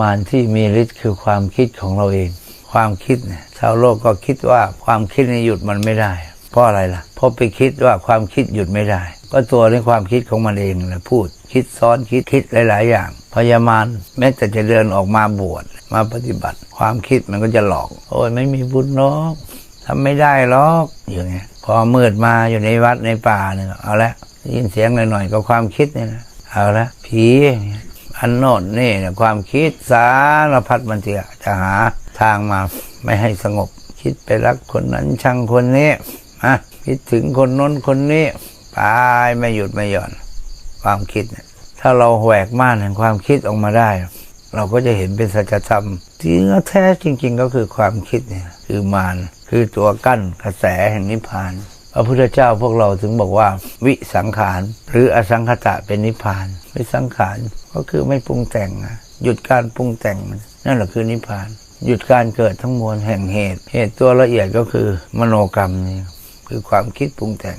มารที่มีฤทธิ์คือความคิดของเราเอง ความคิดเนี่ยชาวโลกก็คิดว่าความคิดนี่หยุดมันไม่ได้ เพราะอะไรล่ะ เพราะไปคิดว่าความคิดหยุดไม่ได้ ก็ตัวในความคิดของมันเองแหละพูด คิดซ้อนคิดคิดหลาย ๆ อย่าง พยามารแม้แต่จะเดินออกมาบวชมาปฏิบัติ ความคิดมันก็จะหลอก โอ้ยไม่มีบุญหรอกทำไม่ได้หรอกอย่างเงี้ยพอมืดมาอยู่ในวัดในป่าเนี่ยเอาละยินเสียงหน่อยๆก็ความคิดเนี่ยนะเอาละผี อันโน่นนี่เนี่ยความคิดสารพัดมันจะจะหาทางมาไม่ให้สงบ คิดไปรักคนนั้นชังคนนี้อะคิดถึงคนน้นคนนี้ไปไม่หยุดไม่หย่อน ความคิดเนี่ยถ้าเราแหวกม่านแห่งความคิดออกมาได้ เราก็จะเห็นเป็นสัจธรรมที่เนื้อแท้จริง ๆ ก็คือความคิดเนี่ยคือมารคือตัวกั้นกระแสแห่งนิพพาน พระพุทธเจ้าพวกเราถึงบอกว่า วิสังขาร หรืออสังขตะเป็นนิพพาน วิสังขารก็คือไม่ปรุงแต่งหยุดการปรุงแต่งนั่นแหละคือนิพพาน หยุดการเกิดทั้งมวลแห่งเหตุ เหตุตัวละเอียดก็คือมโนกรรมนี่คือความคิดปรุงแต่ง